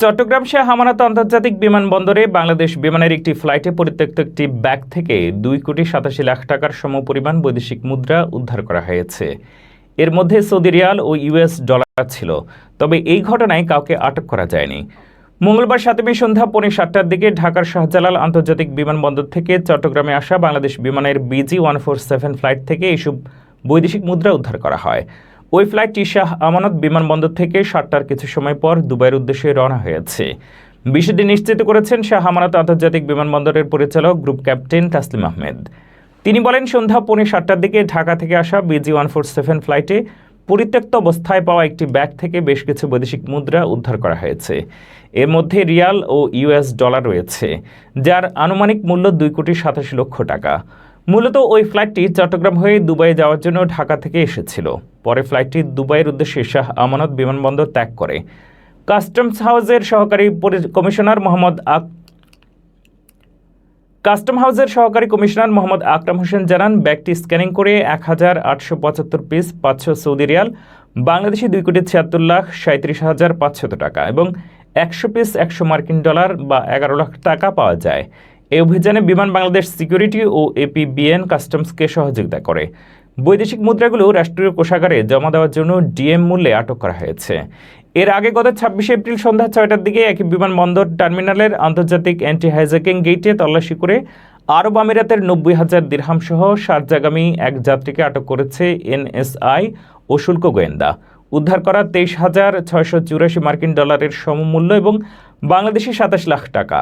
চট্টগ্রাম শাহ আমানত আন্তর্জাতিক বিমানবন্দরে বাংলাদেশ বিমানের একটি ফ্লাইটে পরিত্যক্ত একটি ব্যাগ থেকে দুই কোটি সাতাশি লাখ টাকার সমপরিমাণ বৈদেশিক মুদ্রা উদ্ধার করা হয়েছে। এর মধ্যে সৌদি রিয়াল ও ইউএস ডলার ছিল, তবে এই ঘটনায় কাউকে আটক করা যায়নি। মঙ্গলবার সাত মে সন্ধ্যা পৌনে সাতটার দিকে ঢাকার শাহজালাল আন্তর্জাতিক বিমানবন্দর থেকে চট্টগ্রামে আসা বাংলাদেশ বিমানের BG one four seven flight থেকে এইসব বৈদেশিক মুদ্রা উদ্ধার করা হয়। ওই ফ্লাইটটি শাহ আমানত বিমানবন্দর থেকে সাতটার কিছু সময় পর দুবাইয়ের উদ্দেশ্যে রওনা হয়েছে। বিষয়টি নিশ্চিত করেছেন শাহ আমানত আন্তর্জাতিক বিমানবন্দরের পরিচালক গ্রুপ ক্যাপ্টেন তাসলিম আহমেদ। তিনি বলেন, সন্ধ্যা পৌনে সাতটার দিকে ঢাকা থেকে আসা বিজি ওয়ান ফোর সেভেন ফ্লাইটে পরিত্যক্ত অবস্থায় পাওয়া একটি ব্যাগ থেকে বেশ কিছু বৈদেশিক মুদ্রা উদ্ধার করা হয়েছে। এর মধ্যে রিয়াল ও ইউএস ডলার রয়েছে, যার আনুমানিক মূল্য দুই কোটি সাতাশি লক্ষ টাকা। মূলত ওই ফ্লাইটটি চট্টগ্রাম হয়ে দুবাই যাওয়ার জন্য ঢাকা থেকে এসেছিল। পরে ফ্লাইটটি দুবাইয়ের উদ্দেশ্যে শাহ আমানত বিমানবন্দর ত্যাগ করে। কাস্টমস হাউসের সহকারী কমিশনার মোহাম্মদ আক কাস্টম হাউসের সহকারী কমিশনার মোহাম্মদ আকরাম হোসেন জানান, ব্যাগটি স্ক্যানিং করে এক হাজার আটশো পঁচাত্তর পিস পাঁচশো সৌদি রিয়াল, বাংলাদেশি দুই কোটি ছিয়াত্তর লাখ সাঁত্রিশ হাজার পাঁচশত টাকা এবং একশো পিস একশো মার্কিন ডলার বা এগারো লাখ টাকা পাওয়া যায়। এই অভিযানে বিমান বাংলাদেশ সিকিউরিটি ও এপিবিএন কাস্টমসকে সহযোগিতা করে। বৈদেশিক মুদ্রাগুলো রাষ্ট্রীয় কোষাগারে জমা দেওয়ার জন্য ডিএম মূল্যে আটক করা হয়েছে। এর আগে গত ছাব্বিশে এপ্রিল সন্ধ্যা ছয়টার দিকে একই বিমানবন্দর টার্মিনালের আন্তর্জাতিক অ্যান্টি হাইজ্যাকিং গেটে তল্লাশি করে আরব আমিরাতের নব্বই হাজার দিরহাম সহ শারজাগামী এক যাত্রীকে আটক করেছে এনএসআই ও শুল্ক গোয়েন্দা। উদ্ধার করা তেইশ হাজার ছয়শো চুরাশি মার্কিন ডলারের সমমূল্য এবং বাংলাদেশি সাতাশ লাখ টাকা।